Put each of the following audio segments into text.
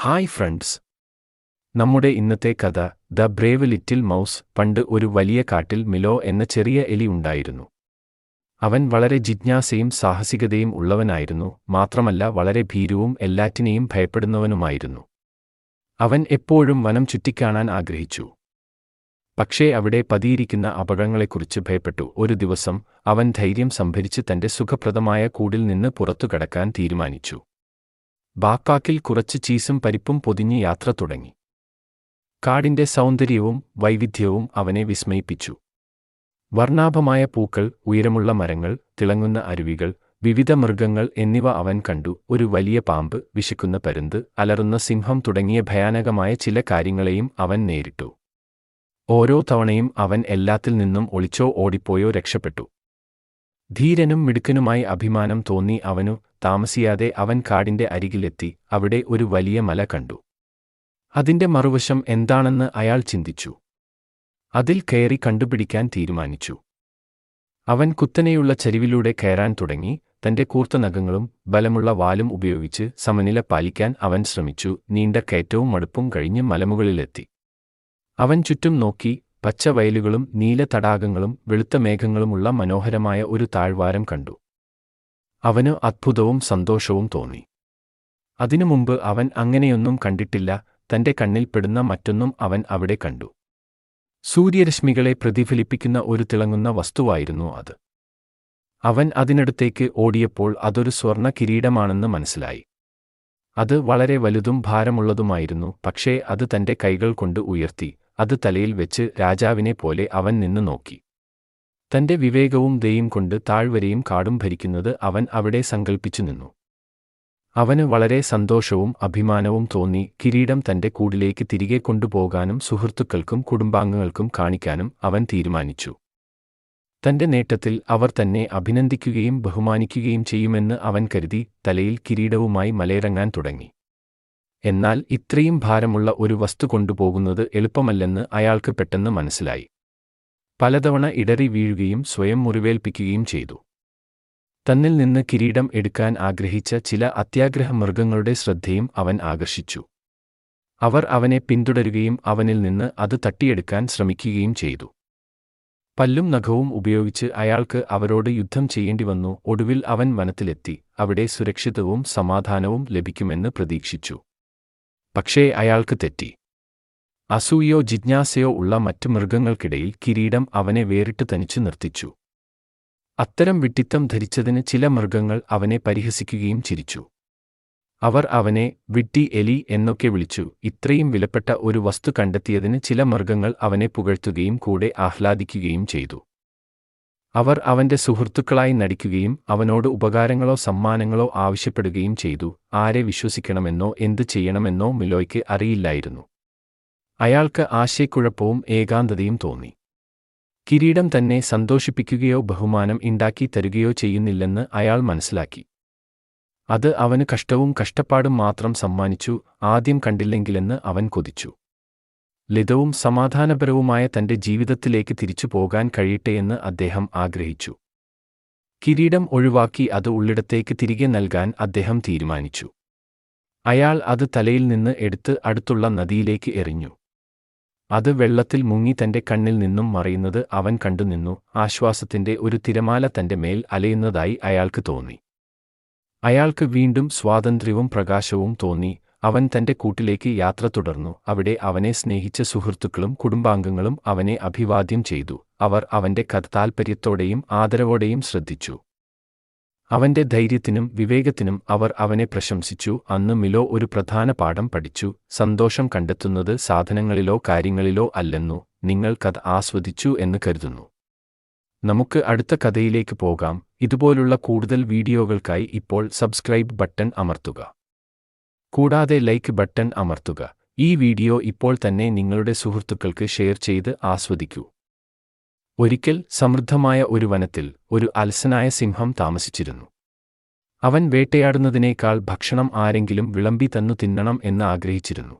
Hi friends. നമ്മുടെ ഇന്നത്തെ കഥ ദ ബ്രേവ് ലിറ്റിൽ മൗസ് പണ്ട് ഒരു വലിയ കാട്ടിൽ മിലോ എന്ന ചെറിയ എലി ഉണ്ടായിരുന്നു. അവൻ വളരെ ജിജ്ഞാസയും സാഹസികതയും ഉള്ളവനായിരുന്നു മാത്രമല്ല വളരെ ഭീരുവും എല്ലാറ്റിനെയും ഭയപ്പെടുന്നവനുമായിരുന്നു. അവൻ എപ്പോഴും വനം ചുറ്റിക്കാണാൻ ആഗ്രഹിച്ചു. പക്ഷേ അവിടെ പതിയിരിക്കുന്ന അപകടങ്ങളെക്കുറിച്ച് ഭയപ്പെട്ടു. ഒരു ദിവസം അവൻ ധൈര്യം സംഭരിച്ച് തന്റെ സുഖപ്രദമായ കൂടിൽ നിന്ന് പുറത്തുകടക്കാൻ തീരുമാനിച്ചു. ബാക്കാക്കിൽ കുറച്ച് ചീസും പരിപ്പും പൊതിഞ്ഞ് യാത്ര തുടങ്ങി. കാടിന്റെ സൗന്ദര്യവും വൈവിധ്യവും അവനെ വിസ്മയിപ്പിച്ചു. വർണാഭമായ പൂക്കൾ ഉയരമുള്ള മരങ്ങൾ തിളങ്ങുന്ന അരുവികൾ വിവിധ മൃഗങ്ങൾ എന്നിവ അവൻ കണ്ടു. ഒരു വലിയ പാമ്പ് വിശക്കുന്ന പരുന്ത് അലറുന്ന സിംഹം തുടങ്ങിയ ഭയാനകമായ ചില കാര്യങ്ങളെയും അവൻ നേരിട്ടു. ഓരോ തവണയും അവൻ എല്ലാത്തിൽ നിന്നും ഒളിച്ചോ ഓടിപ്പോയോ രക്ഷപ്പെട്ടു. ധീരനും മിടുക്കനുമായി അഭിമാനം തോന്നി അവനു താമസിയാതെ അവൻ കാടിന്റെ അരികിലെത്തി അവിടെ ഒരു വലിയ മല കണ്ടു. അതിന്റെ മറുവശം എന്താണെന്ന് അയാൾ ചിന്തിച്ചു. അതിൽ കയറി കണ്ടുപിടിക്കാൻ തീരുമാനിച്ചു. അവൻ കുത്തനെയുള്ള ചരിവിലൂടെ കയറാൻ തുടങ്ങി തന്റെ കൂർത്ത നഖങ്ങളും ബലമുള്ള വാലും ഉപയോഗിച്ച് സമനില പാലിക്കാൻ അവൻ ശ്രമിച്ചു നീണ്ട കയറ്റവും മടുപ്പും കഴിഞ്ഞ് മലമുകളിലെത്തി. അവൻ ചുറ്റും നോക്കി പച്ച വയലുകളും നീല തടാകങ്ങളും വെളുത്ത മേഘങ്ങളുമുള്ള മനോഹരമായ ഒരു താഴ്വാരം കണ്ടു. അവന് അത്ഭുതവും സന്തോഷവും തോന്നി. അതിനു മുമ്പ് അവൻ അങ്ങനെയൊന്നും കണ്ടിട്ടില്ല തന്റെ കണ്ണിൽപ്പെടുന്ന മറ്റൊന്നും അവൻ അവിടെ കണ്ടു. സൂര്യരശ്മികളെ പ്രതിഫലിപ്പിക്കുന്ന ഒരു തിളങ്ങുന്ന വസ്തുവായിരുന്നു അത്. അവൻ അതിനടുത്തേക്ക് ഓടിയപ്പോൾ അതൊരു സ്വർണ കിരീടമാണെന്ന് മനസ്സിലായി. അത് വളരെ വലുതും ഭാരമുള്ളതുമായിരുന്നു പക്ഷേ അത് തന്റെ കൈകൾ കൊണ്ട് ഉയർത്തി അത് തലയിൽ വെച്ച് രാജാവിനെ പോലെ അവൻ നിന്നു നോക്കി. തന്റെ വിവേകവും ദയും കൊണ്ട് താഴ്വരയും കാടും ഭരിക്കുന്നത് അവൻ അവിടെ സങ്കൽപ്പിച്ചു നിന്നു. അവന് വളരെ സന്തോഷവും അഭിമാനവും തോന്നി കിരീടം തന്റെ കൂടിലേക്ക് തിരികെ കൊണ്ടുപോകാനും സുഹൃത്തുക്കൾക്കും കുടുംബാംഗങ്ങൾക്കും കാണിക്കാനും അവൻ തീരുമാനിച്ചു. തന്റെ നേട്ടത്തിൽ അവർ തന്നെ അഭിനന്ദിക്കുകയും ബഹുമാനിക്കുകയും ചെയ്യുമെന്ന് അവൻ കരുതി തലയിൽ കിരീടവുമായി മലയിറങ്ങാൻ തുടങ്ങി. എന്നാൽ ഇത്രയും ഭാരമുള്ള ഒരു വസ്തു കൊണ്ടുപോകുന്നത് എളുപ്പമല്ലെന്ന് അയാൾക്ക് പെട്ടെന്ന് മനസ്സിലായി. പലതവണ ഇടറി വീഴുകയും സ്വയം മുറിവേൽപ്പിക്കുകയും ചെയ്തു. തന്നിൽ നിന്ന് കിരീടം എടുക്കാൻ ആഗ്രഹിച്ച ചില അത്യാഗ്രഹ മൃഗങ്ങളുടെ ശ്രദ്ധയും അവൻ ആകർഷിച്ചു. അവർ അവനെ പിന്തുടരുകയും അവനിൽ നിന്ന് അത് തട്ടിയെടുക്കാൻ ശ്രമിക്കുകയും ചെയ്തു. പല്ലും നഖവും ഉപയോഗിച്ച് അയാൾക്ക് അവരോട് യുദ്ധം ചെയ്യേണ്ടി വന്നു. ഒടുവിൽ അവൻ വനത്തിലെത്തി. അവിടെ സുരക്ഷിതവും സമാധാനവും ലഭിക്കുമെന്ന് പ്രതീക്ഷിച്ചു. പക്ഷേ അയാൾക്ക് തെറ്റി. അസൂയോ ജിജ്ഞാസയോ ഉള്ള മറ്റ് മൃഗങ്ങൾക്കിടയിൽ കിരീടം അവനെ വേറിട്ട് തനിച്ചു നിർത്തിച്ചു. അത്തരം വിട്ടിത്തം ധരിച്ചതിന് ചില മൃഗങ്ങൾ അവനെ പരിഹസിക്കുകയും ചിരിച്ചു. അവർ അവനെ വിട്ടി എലി എന്നൊക്കെ വിളിച്ചു. ഇത്രയും വിലപ്പെട്ട ഒരു വസ്തു കണ്ടെത്തിയതിന് ചില മൃഗങ്ങൾ അവനെ പുകഴ്ത്തുകയും കൂടെ ആഹ്ലാദിക്കുകയും ചെയ്തു. അവർ അവന്റെ സുഹൃത്തുക്കളായി നടിക്കുകയും അവനോട് ഉപകാരങ്ങളോ സമ്മാനങ്ങളോ ആവശ്യപ്പെടുകയും ചെയ്തു. ആരെ വിശ്വസിക്കണമെന്നോ എന്തു ചെയ്യണമെന്നോ മിലോയ്ക്ക് അറിയില്ലായിരുന്നു. അയാൾക്ക് ആശയക്കുഴപ്പവും ഏകാന്തതയും തോന്നി. കിരീടം തന്നെ സന്തോഷിപ്പിക്കുകയോ ബഹുമാനം ഉണ്ടാക്കി തരുകയോ ചെയ്യുന്നില്ലെന്ന് അയാൾ മനസ്സിലാക്കി. അത് അവന് കഷ്ടവും കഷ്ടപ്പാടും മാത്രം സമ്മാനിച്ചു. ആദ്യം കണ്ടില്ലെങ്കിലെന്ന് അവൻ കൊതിച്ചു. ലളിതവും സമാധാനപരവുമായ തന്റെ ജീവിതത്തിലേക്ക് തിരിച്ചു പോകാൻ കഴിയട്ടെയെന്ന് അദ്ദേഹം ആഗ്രഹിച്ചു. കിരീടം ഒഴിവാക്കി അത് ഉള്ളിടത്തേക്ക് തിരികെ നൽകാൻ അദ്ദേഹം തീരുമാനിച്ചു. അയാൾ അത് തലയിൽ നിന്ന് എടുത്ത് അടുത്തുള്ള നദിയിലേക്ക് എറിഞ്ഞു. അത് വെള്ളത്തിൽ മുങ്ങി തന്റെ കണ്ണിൽ നിന്നും മറയുന്നത് അവൻ കണ്ടുനിന്നു ആശ്വാസത്തിന്റെ ഒരു തിരമാല തന്റെ മേൽ അലയുന്നതായി അയാൾക്ക് തോന്നി. അയാൾക്ക് വീണ്ടും സ്വാതന്ത്ര്യവും പ്രകാശവും തോന്നി. അവൻ തന്റെ കൂട്ടിലേക്ക് യാത്ര തുടർന്നു. അവിടെ അവനെ സ്നേഹിച്ച സുഹൃത്തുക്കളും കുടുംബാംഗങ്ങളും അവനെ അഭിവാദ്യം ചെയ്തു. അവർ അവന്റെ കഥ താൽപ്പര്യത്തോടെയും ആദരവോടെയും ശ്രദ്ധിച്ചു. അവന്റെ ധൈര്യത്തിനും വിവേകത്തിനും അവർ അവനെ പ്രശംസിച്ചു. അന്ന് മിലോ ഒരു പ്രധാന പാഠം പഠിച്ചു. സന്തോഷം കണ്ടെത്തുന്നത് സാധനങ്ങളിലോ കാര്യങ്ങളിലോ അല്ലെന്നു നിങ്ങൾ കഥ ആസ്വദിച്ചു എന്ന് കരുതുന്നു. നമുക്ക് അടുത്ത കഥയിലേക്ക് പോകാം. ഇതുപോലുള്ള കൂടുതൽ വീഡിയോകൾക്കായി ഇപ്പോൾ സബ്സ്ക്രൈബ് ബട്ടൺ അമർത്തുക. കൂടാതെ ലൈക്ക് ബട്ടൺ അമർത്തുക. ഈ വീഡിയോ ഇപ്പോൾ തന്നെ നിങ്ങളുടെ സുഹൃത്തുക്കൾക്ക് ഷെയർ ചെയ്ത് ആസ്വദിക്കൂ. ഒരിക്കൽ സമൃദ്ധമായ ഒരു വനത്തിൽ ഒരു അലസനായ സിംഹം താമസിച്ചിരുന്നു. അവൻ വേട്ടയാടുന്നതിനേക്കാൾ ഭക്ഷണം ആരെങ്കിലും വിളമ്പി തന്നു തിന്നണം എന്ന് ആഗ്രഹിച്ചിരുന്നു.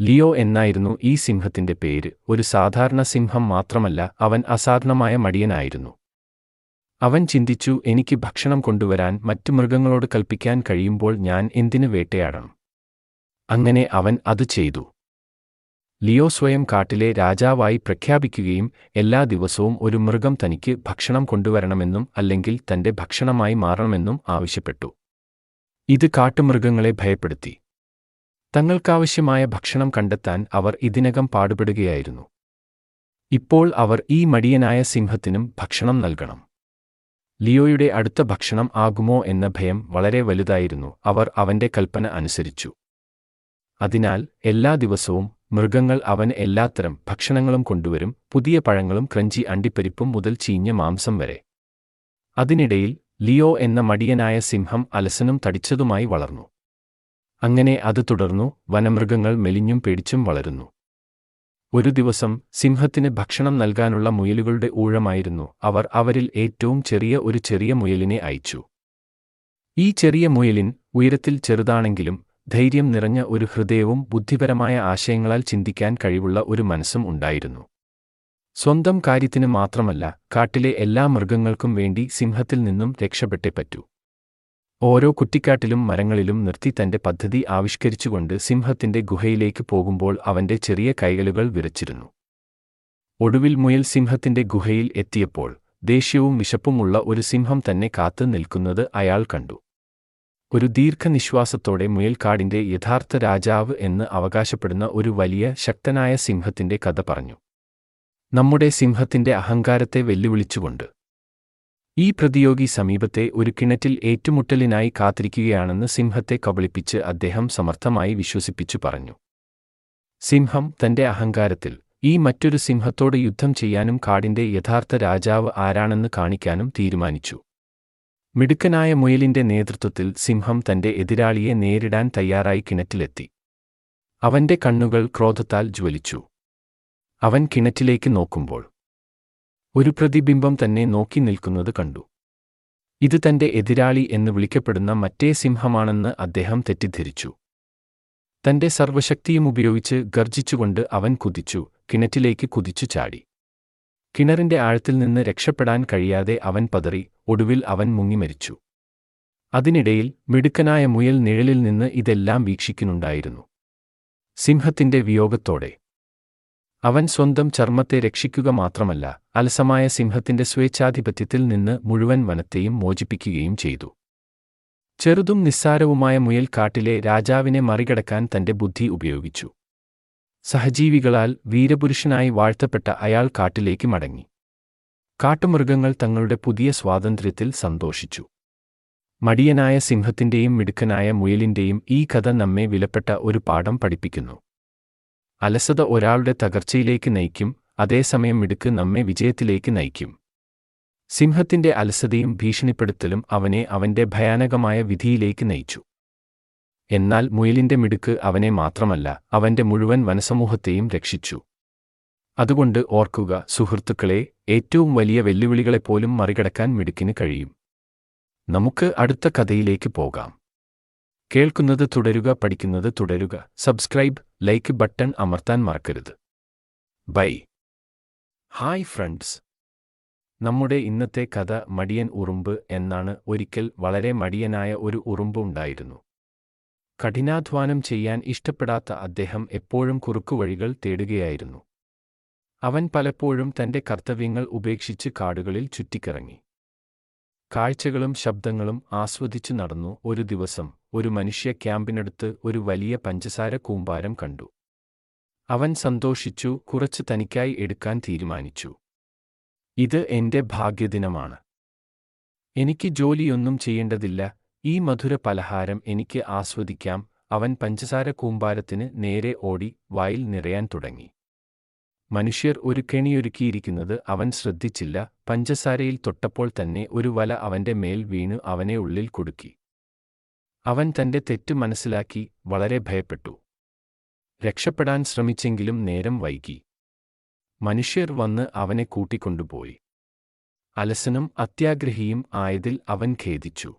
ലിയോ എന്നായിരുന്നു ഈ സിംഹത്തിന്റെ പേര്. ഒരു സാധാരണ സിംഹം മാത്രമല്ല അവൻ അസാധാരണമായ മടിയനായിരുന്നു. അവൻ ചിന്തിച്ചു എനിക്ക് ഭക്ഷണം കൊണ്ടുവരാൻ മറ്റു മൃഗങ്ങളോട് കൽപ്പിക്കാൻ കഴിയുമ്പോൾ ഞാൻ എന്തിനു വേട്ടയാടണം? അങ്ങനെ അവൻ അത് ചെയ്തു. ലിയോ സ്വയം കാട്ടിലെ രാജാവായി പ്രഖ്യാപിക്കുകയും എല്ലാ ദിവസവും ഒരു മൃഗം തനിക്ക് ഭക്ഷണം കൊണ്ടുവരണമെന്നും അല്ലെങ്കിൽ തന്റെ ഭക്ഷണമായി മാറണമെന്നും ആവശ്യപ്പെട്ടു. ഇത് കാട്ടുമൃഗങ്ങളെ ഭയപ്പെടുത്തി. തങ്ങൾക്കാവശ്യമായ ഭക്ഷണം കണ്ടെത്താൻ അവർ ഇതിനകം പാടുപെടുകയായിരുന്നു. ഇപ്പോൾ അവർ ഈ മടിയനായ സിംഹത്തിനും ഭക്ഷണം നൽകണം. ലിയോയുടെ അടുത്ത ഭക്ഷണം ആകുമോ എന്ന ഭയം വളരെ വലുതായിരുന്നു. അവർ അവന്റെ കൽപ്പന അനുസരിച്ചു. അതിനാൽ എല്ലാ ദിവസവും മൃഗങ്ങൾ അവൻ എല്ലാത്തരം ഭക്ഷണങ്ങളും കൊണ്ടുവരും. പുതിയ പഴങ്ങളും ക്രഞ്ചി അണ്ടിപ്പരിപ്പും മുതൽ ചീഞ്ഞ മാംസം വരെ. അതിനിടയിൽ ലിയോ എന്ന മടിയനായ സിംഹം അലസനും തടിച്ചതുമായി വളർന്നു. അങ്ങനെ അത് തുടർന്നു. വനമൃഗങ്ങൾ മെലിഞ്ഞും പേടിച്ചും വളരുന്നു. ഒരു ദിവസം സിംഹത്തിന് ഭക്ഷണം നൽകാനുള്ള മുയലുകളുടെ ഊഴമായിരുന്നു. അവർ അവരിൽ ഏറ്റവും ചെറിയ ഒരു ചെറിയ മുയലിനെ അയച്ചു. ഈ ചെറിയ മുയലിൻ ഉയരത്തിൽ ചെറുതാണെങ്കിലും ധൈര്യം നിറഞ്ഞ ഒരു ഹൃദയവും ബുദ്ധിപരമായ ആശയങ്ങളാൽ ചിന്തിക്കാൻ കഴിവുള്ള ഒരു മനസ്സും ഉണ്ടായിരുന്നു. സ്വന്തം കാര്യത്തിന് മാത്രമല്ല കാട്ടിലെ എല്ലാ മൃഗങ്ങൾക്കും വേണ്ടി സിംഹത്തിൽ നിന്നും രക്ഷപ്പെട്ടേ പറ്റൂ. ഓരോ കുറ്റിക്കാട്ടിലും മരങ്ങളിലും നിർത്തി തന്റെ പദ്ധതി ആവിഷ്കരിച്ചുകൊണ്ട് സിംഹത്തിന്റെ ഗുഹയിലേക്ക് പോകുമ്പോൾ അവന്റെ ചെറിയ കൈകളുകൾ വിറച്ചിരുന്നു. ഒടുവിൽ മുയൽ സിംഹത്തിന്റെ ഗുഹയിൽ എത്തിയപ്പോൾ ദേഷ്യവും വിശപ്പുമുള്ള ഒരു സിംഹം തന്നെ കാത്തു നിൽക്കുന്നത് അയാൾ കണ്ടു. ഒരു ദീർഘനിശ്വാസത്തോടെ മുയൽക്കാടിന്റെ യഥാർത്ഥ രാജാവ് എന്ന് അവകാശപ്പെടുന്ന ഒരു വലിയ ശക്തനായ സിംഹത്തിന്റെ കഥ പറഞ്ഞു. നമ്മുടെ സിംഹത്തിന്റെ അഹങ്കാരത്തെ വെല്ലുവിളിച്ചുകൊണ്ട് ഈ പ്രതിയോഗി സമീപത്തെ ഒരു കിണറ്റിൽ ഏറ്റുമുട്ടലിനായി കാത്തിരിക്കുകയാണെന്ന് സിംഹത്തെ കബളിപ്പിച്ച് അദ്ദേഹം സമർത്ഥമായി വിശ്വസിപ്പിച്ചു പറഞ്ഞു. സിംഹം തന്റെ അഹങ്കാരത്തിൽ ഈ മറ്റൊരു സിംഹത്തോട് യുദ്ധം ചെയ്യാനും കാടിന്റെ യഥാർത്ഥ രാജാവ് ആരാണെന്ന് കാണിക്കാനും തീരുമാനിച്ചു. മിടുക്കനായ മുയലിന്റെ നേതൃത്വത്തിൽ സിംഹം തന്റെ എതിരാളിയെ നേരിടാൻ തയ്യാറായി കിണറ്റിലെത്തി. അവന്റെ കണ്ണുകൾ ക്രോധത്താൽ ജ്വലിച്ചു. അവൻ കിണറ്റിലേക്ക് നോക്കുമ്പോൾ ഒരു പ്രതിബിംബം തന്നെ നോക്കി നിൽക്കുന്നത് കണ്ടു. ഇത് തന്റെ എതിരാളി എന്ന് വിളിക്കപ്പെടുന്ന മറ്റേ സിംഹമാണെന്ന് അദ്ദേഹം തെറ്റിദ്ധരിച്ചു. തന്റെ സർവശക്തിയും ഉപയോഗിച്ച് ഗർജിച്ചുകൊണ്ട് അവൻ കുതിച്ചു കിണറ്റിലേക്ക് കുതിച്ചു ചാടി. കിണറിന്റെ ആഴത്തിൽ നിന്ന് രക്ഷപ്പെടാൻ കഴിയാതെ അവൻ പതറി ഒടുവിൽ അവൻ മുങ്ങിമരിച്ചു അതിനിടയിൽ മിടുക്കനായ മുയൽ നിഴലിൽ നിന്ന് ഇതെല്ലാം വീക്ഷിക്കുന്നുണ്ടായിരുന്നു. സിംഹത്തിന്റെ വിയോഗത്തോടെ അവൻ സ്വന്തം ചർമ്മത്തെ രക്ഷിക്കുക മാത്രമല്ല അലസമായ സിംഹത്തിന്റെ സ്വേച്ഛാധിപത്യത്തിൽ നിന്ന് മുഴുവൻ വനത്തെയും മോചിപ്പിക്കുകയും ചെയ്തു. ചെറുതും നിസ്സാരവുമായ മുയൽ കാട്ടിലെ രാജാവിനെ മറികടക്കാൻ തന്റെ ബുദ്ധി ഉപയോഗിച്ചു. സഹജീവികളാൽ വീരപുരുഷനായി വാഴ്ത്തപ്പെട്ട അയാൾ കാട്ടിലേക്ക് മടങ്ങി. കാട്ടുമൃഗങ്ങൾ തങ്ങളുടെ പുതിയ സ്വാതന്ത്ര്യത്തിൽ സന്തോഷിച്ചു. മടിയനായ സിംഹത്തിന്റെയും മിടുക്കനായ മുയലിന്റെയും ഈ കഥ നമ്മെ വിലപ്പെട്ട ഒരു പാഠം പഠിപ്പിക്കുന്നു. അലസത ഒരാളുടെ തകർച്ചയിലേക്ക് നയിക്കും അതേസമയം മിടുക്ക് നമ്മെ വിജയത്തിലേക്ക് നയിക്കും. സിംഹത്തിന്റെ അലസതയും ഭീഷണിപ്പെടുത്തലും അവനെ അവന്റെ ഭയാനകമായ വിധിയിലേക്ക് നയിച്ചു. എന്നാൽ മുയലിന്റെ മിടുക്ക് അവനെ മാത്രമല്ല അവന്റെ മുഴുവൻ വനസമൂഹത്തെയും രക്ഷിച്ചു. അതുകൊണ്ട് ഓർക്കുക സുഹൃത്തുക്കളെ ഏറ്റവും വലിയ വെല്ലുവിളികളെപ്പോലും മറികടക്കാൻ മിടുക്കിന് കഴിയും. നമുക്ക് അടുത്ത കഥയിലേക്ക് പോകാം. കേൾക്കുന്നത് തുടരുക പഠിക്കുന്നത് തുടരുക. സബ്സ്ക്രൈബ് ലൈക്ക് ബട്ടൺ അമർത്താൻ മറക്കരുത്. ബൈ ഹായ് ഫ്രണ്ട്സ് നമ്മുടെ ഇന്നത്തെ കഥ മടിയൻ ഉറുമ്പ് എന്നാണ് ഒരിക്കൽ വളരെ മടിയനായ ഒരു ഉറുമ്പ് ഉണ്ടായിരുന്നു. കഠിനാധ്വാനം ചെയ്യാൻ ഇഷ്ടപ്പെടാത്ത അദ്ദേഹം എപ്പോഴും കുറുക്കുവഴികൾ തേടുകയായിരുന്നു. അവൻ പലപ്പോഴും തന്റെ കർത്തവ്യങ്ങൾ ഉപേക്ഷിച്ച് കാടുകളിൽ ചുറ്റിക്കറങ്ങി. കാഴ്ചകളും ശബ്ദങ്ങളും ആസ്വദിച്ചു നടന്നു ഒരു ദിവസം. ഒരു മനുഷ്യ ക്യാമ്പിനടുത്ത് ഒരു വലിയ പഞ്ചസാര കൂമ്പാരം കണ്ടു. അവൻ സന്തോഷിച്ചു കുറച്ച് തനിക്കായി എടുക്കാൻ തീരുമാനിച്ചു. ഇത് എന്റെ ഭാഗ്യദിനമാണ്. എനിക്ക് ജോലിയൊന്നും ചെയ്യേണ്ടതില്ല ഈ മധുര പലഹാരം എനിക്ക് ആസ്വദിക്കാം അവൻ പഞ്ചസാര കൂമ്പാരത്തിന് നേരെ ഓടി വായിൽ നിറയാൻ തുടങ്ങി. മനുഷ്യർ ഒരു കെണിയൊരുക്കിയിരിക്കുന്നത് അവൻ ശ്രദ്ധിച്ചില്ല പഞ്ചസാരയിൽ തൊട്ടപ്പോൾ തന്നെ ഒരു വല അവന്റെ മേൽ വീണു അവനെ ഉള്ളിൽ കുടുക്കി. അവൻ തന്റെ തെറ്റ് മനസ്സിലാക്കി വളരെ ഭയപ്പെട്ടു. രക്ഷപ്പെടാൻ ശ്രമിച്ചെങ്കിലും നേരം വൈകി. മനുഷ്യർ വന്ന് അവനെ കൂട്ടിക്കൊണ്ടുപോയി. അലസനും അത്യാഗ്രഹിയും ആയതിൽ അവൻ ഖേദിച്ചു.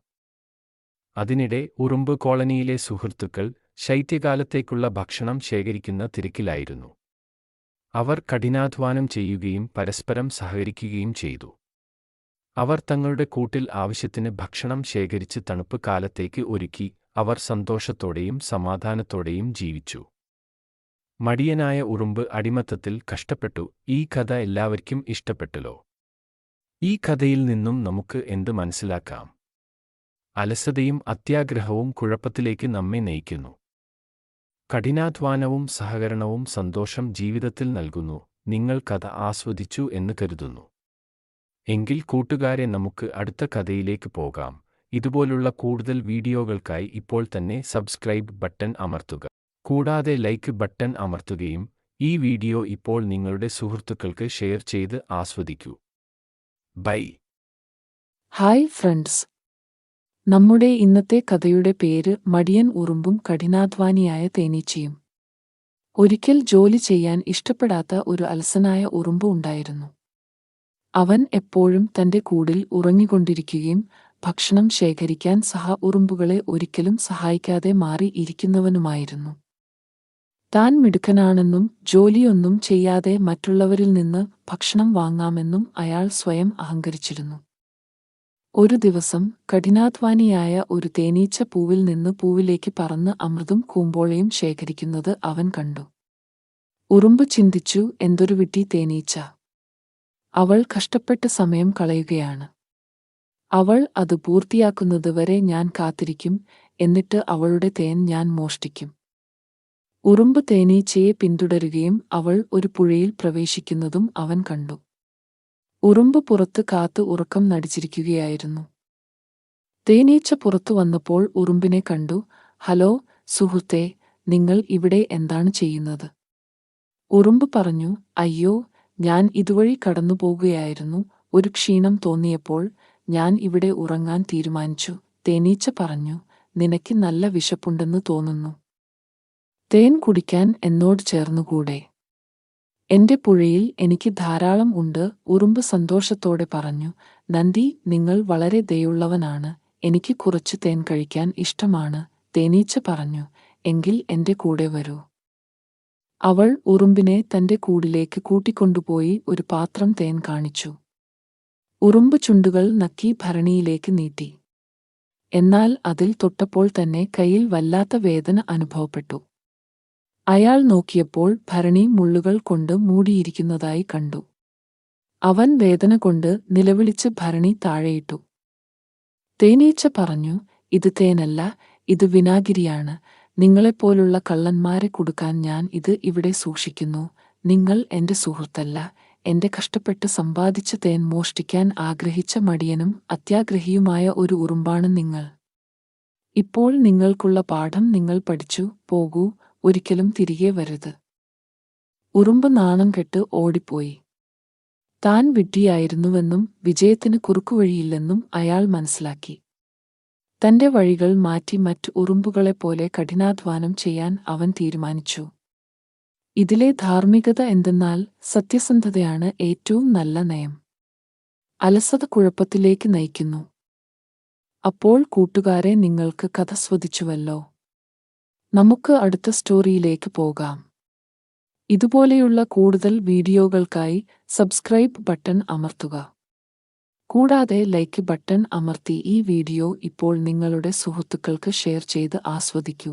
അതിനിടെ ഉറുമ്പ് കോളനിയിലെ സുഹൃത്തുക്കൾ ശൈത്യകാലത്തേക്കുള്ള ഭക്ഷണം ശേഖരിക്കുന്ന തിരക്കിലായിരുന്നു. അവർ കഠിനാധ്വാനം ചെയ്യുകയും പരസ്പരം സഹകരിക്കുകയും ചെയ്തു. അവർ തങ്ങളുടെ കൂട്ടിൽ ആവശ്യത്തിന് ഭക്ഷണം ശേഖരിച്ച് തണുപ്പ് കാലത്തേക്ക് ഒരുക്കി അവർ സന്തോഷത്തോടെയും സമാധാനത്തോടെയും ജീവിച്ചു. മടിയനായ ഉറുമ്പ് അടിമത്തത്തിൽ കഷ്ടപ്പെട്ടു. ഈ കഥ എല്ലാവർക്കും ഇഷ്ടപ്പെട്ടല്ലോ ഈ കഥയിൽ നിന്നും നമുക്ക് എന്ത് മനസ്സിലാക്കാം? അലസതയും അത്യാഗ്രഹവും കുഴപ്പത്തിലേക്ക് നമ്മെ നയിക്കുന്നു. കഠിനാധ്വാനവും സഹകരണവും സന്തോഷം ജീവിതത്തിൽ നൽകുന്നു. നിങ്ങൾ കഥ ആസ്വദിച്ചു എന്ന് കരുതുന്നു. എങ്കിൽ കൂട്ടുകാരെ നമുക്ക് അടുത്ത കഥയിലേക്ക് പോകാം. ഇതുപോലുള്ള കൂടുതൽ വീഡിയോകൾക്കായി ഇപ്പോൾ തന്നെ സബ്സ്ക്രൈബ് ബട്ടൺ അമർത്തുക. കൂടാതെ ലൈക്ക് ബട്ടൺ അമർത്തുകയും ഈ വീഡിയോ ഇപ്പോൾ നിങ്ങളുടെ സുഹൃത്തുക്കൾക്ക് ഷെയർ ചെയ്ത് ആസ്വദിക്കൂ. ബൈ. Hi friends. നമ്മുടെ ഇന്നത്തെ കഥയുടെ പേര് മടിയൻ ഉറുമ്പും കഠിനാധ്വാനിയായ തേനീച്ചയും. ഒരിക്കൽ ജോലി ചെയ്യാൻ ഇഷ്ടപ്പെടാത്ത ഒരു അലസനായ ഉറുമ്പ് ഉണ്ടായിരുന്നു. അവൻ എപ്പോഴും തന്റെ കൂടിൽ ഉറങ്ങിക്കൊണ്ടിരിക്കുകയും ഭക്ഷണം ശേഖരിക്കാൻ സഹ ഉറുമ്പുകളെ ഒരിക്കലും സഹായിക്കാതെ മാറി ഇരിക്കുന്നവനുമായിരുന്നു. താൻ മിടുക്കനാണെന്നും ജോലിയൊന്നും ചെയ്യാതെ മറ്റുള്ളവരിൽ നിന്ന് ഭക്ഷണം വാങ്ങാമെന്നും അയാൾ സ്വയം അഹങ്കരിച്ചിരുന്നു. ഒരു ദിവസം കഠിനാധ്വാനിയായ ഒരു തേനീച്ച പൂവിൽ നിന്ന് പൂവിലേക്ക് പറന്ന് അമൃതും കൂമ്പോളയും ശേഖരിക്കുന്നത് അവൻ കണ്ടു. ഉറുമ്പ് ചിന്തിച്ചു എന്തൊരു വിട്ടി തേനീച്ച! അവൾ കഷ്ടപ്പെട്ട് സമയം കളയുകയാണ്. അവൾ അത് പൂർത്തിയാക്കുന്നതുവരെ ഞാൻ കാത്തിരിക്കും എന്നിട്ട് അവളുടെ തേൻ ഞാൻ മോഷ്ടിക്കും. ഉറുമ്പ് തേനീച്ചയെ പിന്തുടരുകയും അവൾ ഒരു പുഴയിൽ പ്രവേശിക്കുന്നതും അവൻ കണ്ടു. ഉറുമ്പ് പുറത്ത് കാത്ത് ഉറക്കം നടിച്ചിരിക്കുകയായിരുന്നു. തേനീച്ച പുറത്തു വന്നപ്പോൾ ഉറുമ്പിനെ കണ്ടു ഹലോ സുഹൃത്തെ നിങ്ങൾ ഇവിടെ എന്താണ് ചെയ്യുന്നത്? ഉറുമ്പ് പറഞ്ഞു അയ്യോ ഞാൻ ഇതുവഴി കടന്നുപോകുകയായിരുന്നു. ഒരു ക്ഷീണം തോന്നിയപ്പോൾ ഞാൻ ഇവിടെ ഉറങ്ങാൻ തീരുമാനിച്ചു. തേനീച്ച പറഞ്ഞു നിനക്ക് നല്ല വിശപ്പുണ്ടെന്ന് തോന്നുന്നു. തേൻ കുടിക്കാൻ എന്നോട് ചേർന്നുകൂടെ? എന്റെ പുഴയിൽ എനിക്ക് ധാരാളം ഉണ്ട് ഉറുമ്പ് സന്തോഷത്തോടെ പറഞ്ഞു. നന്ദി നിങ്ങൾ വളരെ ദയുള്ളവനാണ്. എനിക്ക് കുറച്ച് തേൻ കഴിക്കാൻ ഇഷ്ടമാണ് തേനീച്ച പറഞ്ഞു. എങ്കിൽ എന്റെ കൂടെ വരൂ. അവൾ ഉറുമ്പിനെ തന്റെ കൂടിലേക്ക് കൂട്ടിക്കൊണ്ടുപോയി ഒരു പാത്രം തേൻ കാണിച്ചു. ഉറുമ്പ് ചുണ്ടുകൾ നക്കി ഭരണിയിലേക്ക് നീട്ടി. എന്നാൽ അതിൽ തൊട്ടപ്പോൾ തന്നെ കയ്യിൽ വല്ലാത്ത വേദന അനുഭവപ്പെട്ടു. അയാൾ നോക്കിയപ്പോൾ ഭരണി മുള്ളുകൾ കൊണ്ട് മൂടിയിരിക്കുന്നതായി കണ്ടു. അവൻ വേദന കൊണ്ട് നിലവിളിച്ച് ഭരണി താഴെയിട്ടു. തേനീച്ച പറഞ്ഞു ഇത് തേനല്ല ഇത് വിനാഗിരിയാണ്. നിങ്ങളെപ്പോലുള്ള കള്ളന്മാരെ കൊടുക്കാൻ ഞാൻ ഇത് ഇവിടെ സൂക്ഷിക്കുന്നു. നിങ്ങൾ എന്റെ സുഹൃത്തല്ല. എന്റെ കഷ്ടപ്പെട്ട് സമ്പാദിച്ച തേൻ മോഷ്ടിക്കാൻ ആഗ്രഹിച്ച മടിയനും അത്യാഗ്രഹിയുമായ ഒരു ഉറുമ്പാണ് നിങ്ങൾ. ഇപ്പോൾ നിങ്ങൾക്കുള്ള പാഠം നിങ്ങൾ പഠിച്ചു പോകൂ ഒരിക്കലും തിരികെ വരരുത്. ഉറുമ്പ് നാണം കെട്ട് ഓടിപ്പോയി. താൻ വിഡ്ഢിയായിരുന്നുവെന്നും വിജയത്തിന് കുറുക്കുവഴിയില്ലെന്നും അയാൾ മനസ്സിലാക്കി. തന്റെ വഴികൾ മാറ്റി മറ്റ് ഉറുമ്പുകളെപ്പോലെ കഠിനാധ്വാനം ചെയ്യാൻ അവൻ തീരുമാനിച്ചു. ഇതിലെ ധാർമ്മികത എന്തെന്നാൽ സത്യസന്ധതയാണ് ഏറ്റവും നല്ല നയം. അലസത കുഴപ്പത്തിലേക്ക് നയിക്കുന്നു. അപ്പോൾ കൂട്ടുകാരെ നിങ്ങൾക്ക് കഥ സ്വദിച്ചുവല്ലോ. നമുക്ക് അടുത്ത സ്റ്റോറിയിലേക്ക് പോകാം. ഇതുപോലെയുള്ള കൂടുതൽ വീഡിയോകൾക്കായി സബ്സ്ക്രൈബ് ബട്ടൺ അമർത്തുക. കൂടാതെ ലൈക്ക് ബട്ടൺ അമർത്തി ഈ വീഡിയോ ഇപ്പോൾ നിങ്ങളുടെ സുഹൃത്തുക്കൾക്ക് ഷെയർ ചെയ്ത് ആസ്വദിക്കൂ.